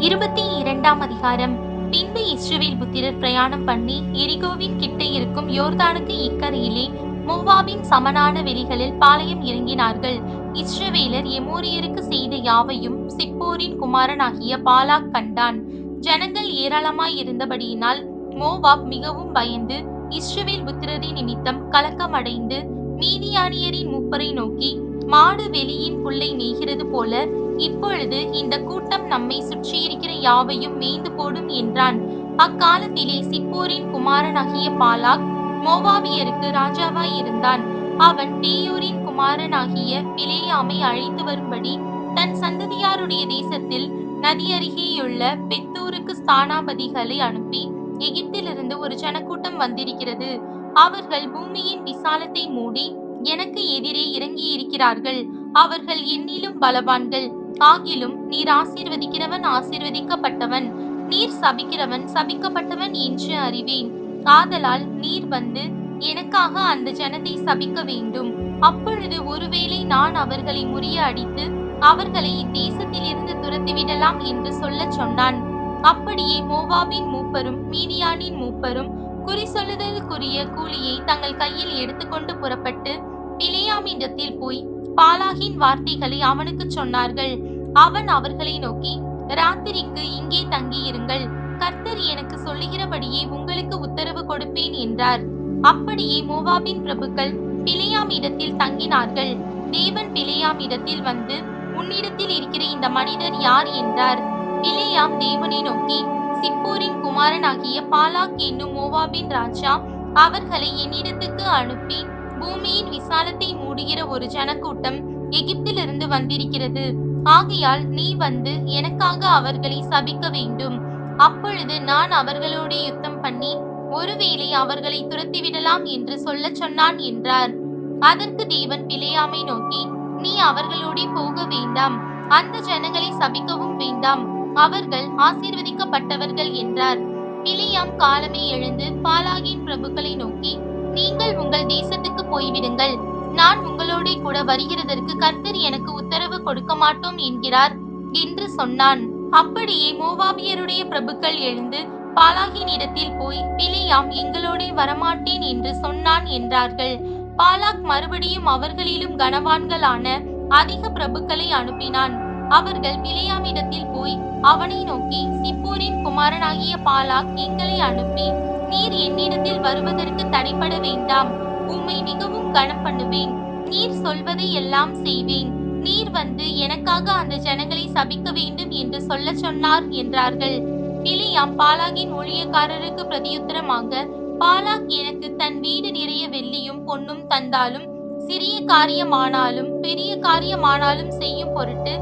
இருபத்தி இரண்டாம் அதிகாரம். பின்பு இஸ்ரவேல் புத்திரர் பிரயாணம் பண்ணி எரிகோவின் கிட்ட இருக்கும் யோர்தானுக்கு இக்கரையிலே மோவாபின் சமனான வெளிகளில் பாளையம் இறங்கினார்கள். இஸ்ரவேலர் எமோரியருக்கு செய்த யாவையும் சிப்போரின் குமாரனாகிய பாலாக் கண்டான். ஜனங்கள் ஏராளமாய் இருந்தபடியினால் மோவாப் மிகவும் பயந்து இஸ்ரவேல் புத்திரரின் நிமித்தம் கலக்கமடைந்து மீதியானியரின் மூப்பரை நோக்கி மாடு வெளியின் புல்லை நெய்கிறது போல இப்பொழுது இந்த கூட்டம் நம்மை சுற்றியிருக்கிற யாவையும் மேய்ந்து போடும் என்றான். அக்காலத்திலே சிப்போரின் குமாரனாகிய பாலாக் மோவாபியருக்கு ராஜாவாய் இருந்தான். அவன் டீயூரின் குமாரனாகிய பிலேயாமை அழைத்து வரும்படி தன் சந்ததியாருடைய தேசத்தில் நதி அருகேயுள்ள பெத்தூருக்கு ஸ்தானாபதிகளை அனுப்பி எகிப்திலிருந்து ஒரு ஜனக்கூட்டம் வந்திருக்கிறது. அவர்கள் பூமியின் விசாலத்தை மூடி எனக்கு எதிரே இறங்கியிருக்கிறார்கள். அவர்கள் என்னிலும் பலவான்கள். ஆகிலும் நீர் ஆசீர்வதிக்கிறவன் ஆசீர்வதிக்கப்பட்டவன். நீர் சபிக்கிறவன் சபிக்கப்பட்டவன் என்று அறிவேன். ஆதலால் நீர் வந்து எனக்காக அந்த ஜனத்தை சபிக்க வேண்டும். அப்பொழுது ஒருவேளை நான் அவர்களை முறிய அடித்து அவர்களை இத்தேசத்திலிருந்து துரத்திவிடலாம் என்று சொல்ல சொன்னான். அப்படியே மோவாபின் மூப்பரும் மீனியானின் மூப்பரும் குறி சொல்லுதலுக்குரிய கூலியை தங்கள் கையில் எடுத்துக்கொண்டு புறப்பட்டு பிலேயாமிடத்தில் போய் பாலாகின் வார்த்தைகளை அவனுக்கு சொன்னார்கள். அவன் அவர்களை நோக்கி ராத்திரிக்கு இங்கே தங்கியிருங்கள். கர்த்தர் எனக்கு சொல்லுகிறபடியே உங்களுக்கு உத்தரவு கொடுப்பேன் என்றார். அப்படியே மோவாபின் பிரபுக்கள் பிழையாம் இடத்தில் தங்கினார்கள். தேவன் பிழையாம் இடத்தில் வந்து உன்னிடத்தில் இருக்கிற இந்த மனிதர் யார்? என்றார். பிழையாம் தேவனை நோக்கி சிப்பூரின் குமாரனாகிய பாலாக் என்னும் மோவாபின் ராஜா அவர்களை என்னிடத்துக்கு அனுப்பி பூமியின் விசாலத்தை மூடுகிற ஒரு ஜனக்கூட்டம் எகிப்திலிருந்து வந்திருக்கிறது. ஆகையால் நீ வந்து எனக்காக அவர்களை சபிக்க வேண்டும். அப்பொழுது நான் அவர்களோடு யுத்தம் பண்ணி ஒருவேளை அவர்களை துரத்திவிடலாம் என்று சொல்ல சொன்னான் என்றார். அதற்கு தேவன் பிழையாமை நோக்கி நீ அவர்களோடே போக வேண்டாம். அந்த ஜனங்களை சபிக்கவும் வேண்டாம். அவர்கள் ஆசீர்வதிக்கப்பட்டவர்கள் என்றார். பிழையாம் காலமே எழுந்து பாலாகின் பிரபுக்களை நோக்கி நீங்கள் உங்கள் தேசத்துக்கு போய்விடுங்கள். நான் உங்களோட கூட வருகிறதற்கு கர்த்தர் எனக்கு உத்தரவு கொடுக்க மாட்டோம் என்கிறார் என்று சொன்னான். அப்படியே மோவாபியருடைய பிரபுக்கள் எழுந்து பாலாகின் இடத்தில் போய் பிலியாம் எங்களோட வரமாட்டேன் என்று சொன்னான் என்றார்கள். பாலாக் மறுபடியும் அவர்களிலும் கனவான்களான அதிக பிரபுக்களை அனுப்பினான். அவர்கள் பிலியாமிடத்தில் போய் அவனை நோக்கி சிப்பூரின் குமாரனாகிய பாலாக் எங்களை அனுப்பி நீர் என்னிடத்தில் வருவதற்கு தடைப்பட வேண்டாம். உம்மை மிகவும் கனம் பண்ணுவேன். நீர் சொல்வதை எல்லாம் செய்வேன். நீர் வந்து எனக்காக அந்த ஜனங்களை சபிக்க வேண்டும் என்று சொல்ல சொன்னார் என்றார்கள். பிலியாம் பாலாகின் ஊழியக்காரருக்கு பிரதியுத்தரமாக பாலாக் எனக்கு தன் வீடு நிறைய வெள்ளியும் பொன்னும் தந்தாலும் சிறிய காரியமானாலும் பெரிய காரியமானாலும் செய்யும் பொருட்டு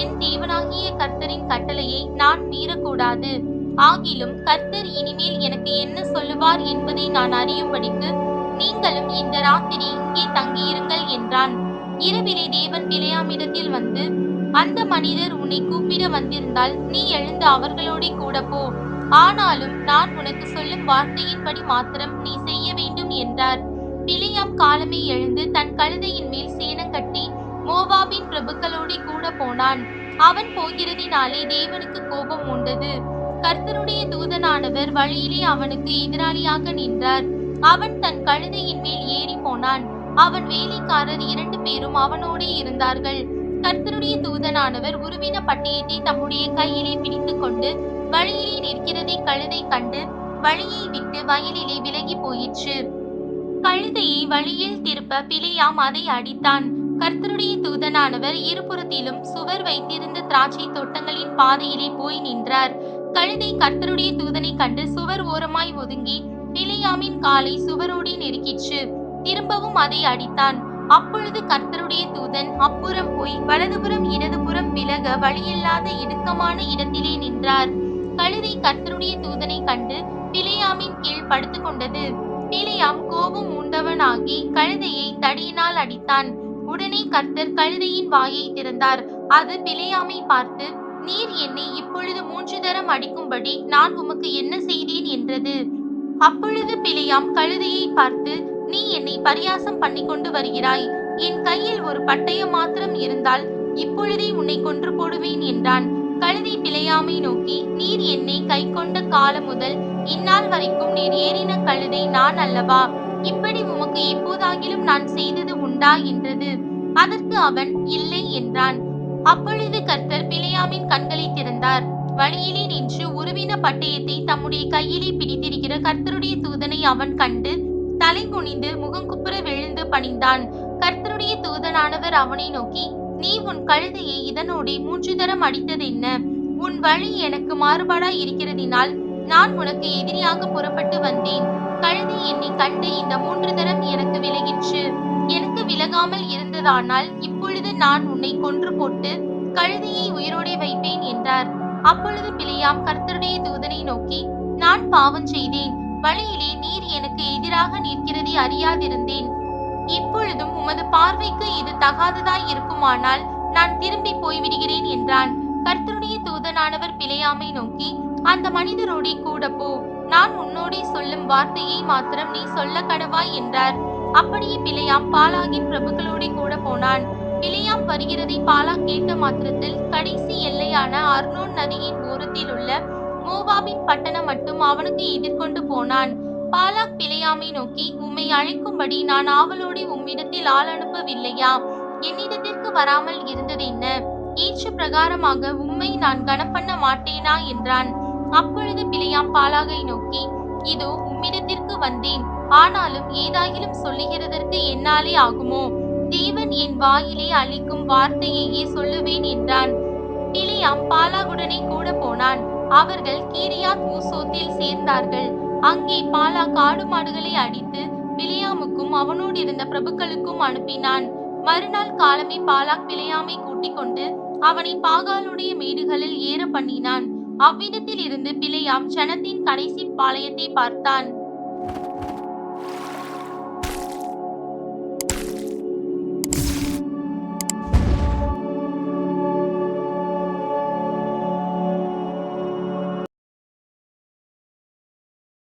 என் தேவனாகிய கர்த்தரின் கட்டளையை நான் மீறக்கூடாது. ஆகிலும் கர்த்தர் இனிமேல் எனக்கு என்ன சொல்லுவார் என்பதை நான் அறியும்படிக்கு நீங்களும் இந்த ராத்திரி இங்கே தங்கியிருங்கள் என்றான். இரவிலே தேவன் பிழையாமிடத்தில் வந்து அந்த மனிதர் உன்னை கூப்பிட வந்திருந்தால் நீ எழுந்து அவர்களோட கூட போ. ஆனாலும் நான் உனக்கு சொல்லும் வார்த்தையின்படி மாத்திரம் நீ செய்ய வேண்டும் என்றார். பிழையாம் காலமே எழுந்து தன் கழுதையின் மேல் சேனம் கட்டி மோவாபின் பிரபுக்களோட கூட போனான். அவன் போகிறதினாலே தேவனுக்கு கோபம் உண்டது. கர்த்தருடைய தூதனானவர் வழியிலே அவனுக்கு எதிராளியாக நின்றார். அவன் தன் கழுதையின் மேல் ஏறி போனான். அவன் வேலைக்காரர் இரண்டு பேரும் அவனோடே இருந்தார்கள். கர்த்தருடைய தூதனானவர் உருவின பட்டயத்தை தம்முடைய கையிலே பிடித்துக் கொண்டு வழியிலே நிற்கிறதை கழுதை கண்டு வழியை விட்டு வயலிலே விலகி போயிற்று. கழுதையை வழியில் திருப்ப பிழையாம் அதை அடித்தான். கர்த்தருடைய தூதனானவர் இருபுறத்திலும் சுவர் வைத்திருந்த திராட்சை தோட்டங்களின் பாதையிலே போய் நின்றார். கழுதை கர்த்தருடைய தூதனை கண்டு சுவர் ஓரமாய் ஒதுங்கி பிலியாமின் காலை சுவரோடி நெருக்கிற்று. திரும்பவும் அதை அடித்தான். அப்பொழுது கர்த்தருடைய தூதன் அப்புறம் போய் வலதுபுறம் இடதுபுறம் விலக வழியில்லாத இடுக்கமான இடத்திலே நின்றார். கழுதை கர்த்தருடைய தூதனை கண்டு பிழையாமின் கீழ் படுத்து கொண்டது பிழையாம் கோபம் உண்டவனாகி கழுதையை தடியினால் அடித்தான். உடனே கர்த்தர் கழுதையின் வாயை திறந்தார். அது பிழையாமை பார்த்து நீர் என்னை இப்பொழுது மூன்று தரம் அடிக்கும்படி நான் உமக்கு என்ன செய்தேன் என்றது? அப்பொழுது பிழையாம் கழுதையை பார்த்து நீ என்னை பரியாசம் பண்ணி கொண்டு வருகிறாய். என் கையில் ஒரு பட்டயம் மாத்திரம் இருந்தால் இப்பொழுதே உன்னை கொன்று போடுவேன் என்றான். கழுதை பிழையாமை நோக்கி நீர் என்னை கைக்கொண்ட காலம் முதல் இந்நாள் வரைக்கும் நீர் ஏறின கழுதை நான் அல்லவா? இப்படி உமக்கு எப்போதாகிலும் நான் செய்தது உண்டா? என்றது. அதற்கு அவன் இல்லை என்றான். அப்பொழுது கர்த்தர் பிழையாமின் கண்களை திறந்தார். வழியிலே நின்று உருவின பட்டயத்தை தம்முடைய கையிலே பிடித்திருக்கிற கர்த்தருடைய தூதனை அவன் கண்டு தலை குனிந்து முகங்குப்புற விழுந்து பணிந்தான். கர்த்தருடைய தூதனானவர் அவனை நோக்கி நீ உன் கழுதையை இதனோடே மூன்று தரம் அடித்ததென்ன? உன் வழி எனக்கு மாறுபாடாய் இருக்கிறதினால் நான் உனக்கு எதிரியாக புறப்பட்டு வந்தேன். கழுதை என்னை கண்டு இந்த மூன்று தரம் எனக்கு விலகிற்று. எனக்கு விலகாமல் இருந்ததானால் இப்பொழுது நான் உன்னை கொன்று போட்டு கழுதியை உயிரோடே வைப்பேன் என்றார். அப்பொழுது பிழையாம் கர்த்தருடைய தூதனை நோக்கி நான் பாவம் செய்தேன். வழியிலே நீர் எனக்கு எதிராக நிற்கிறதை அறியாதிருந்தேன். இப்பொழுதும் உமது பார்வைக்கு இது தகாததாய் இருக்குமானால் நான் திரும்பி போய்விடுகிறேன் என்றான். கர்த்தருடைய தூதனானவர் பிழையாமை நோக்கி அந்த மனிதரோடே கூட போ. நான் உன்னோடே சொல்லும் வார்த்தையை மாத்திரம் நீ சொல்ல கடவாய் என்றார். அப்படியே பிழையாம் பாலாகின் பிரபுக்களோட கூட போனான். பிழையாம் வருகிறதை பாலா கேட்ட மாத்திரத்தில் கடைசி எல்லையான அர்னோன் நதியின் ஓரத்தில் உள்ள மோவாபின் பட்டணம் மட்டும் அவனுக்கு எதிர்கொண்டு போனான். பாலாக் பிழையாமை நோக்கி உம்மை அழைக்கும்படி நான் ஆவலோடு உம்மிடத்தில் ஆள் அனுப்பவில்லையா? என்னிடத்திற்கு வராமல் இருந்தது என்ன? ஏற்ற பிரகாரமாக உம்மை நான் கனப்பண்ண மாட்டேனா? என்றான். அப்பொழுது பிழையாம் பாலாகை நோக்கி இதோ உம்மிடத்திற்கு வந்தேன். ஆனாலும் ஏதாயிலும் சொல்லுகிறதற்கு என்னாலே ஆகுமோ? தேவன் என் வாயிலே அளிக்கும் வார்த்தையையே சொல்லுவேன் என்றான். பிலியாம் பாலாகுடனே கூட போனான். அவர்கள் கீரியாத் ஊசோத்தில் சேர்ந்தார்கள். அங்கே பாலா காடு மாடுகளை அடித்து பிலியாமுக்கும் அவனோடு இருந்த பிரபுக்களுக்கும் அனுப்பினான். மறுநாள் காலமே பாலாக் பிழையாமை கூட்டிக் கொண்டு அவனை பாகாலுடைய மேடுகளில் ஏற பண்ணினான். அவ்விடத்தில் இருந்து பிழையாம் ஜனத்தின் கடைசி பாளையத்தை பார்த்தான்.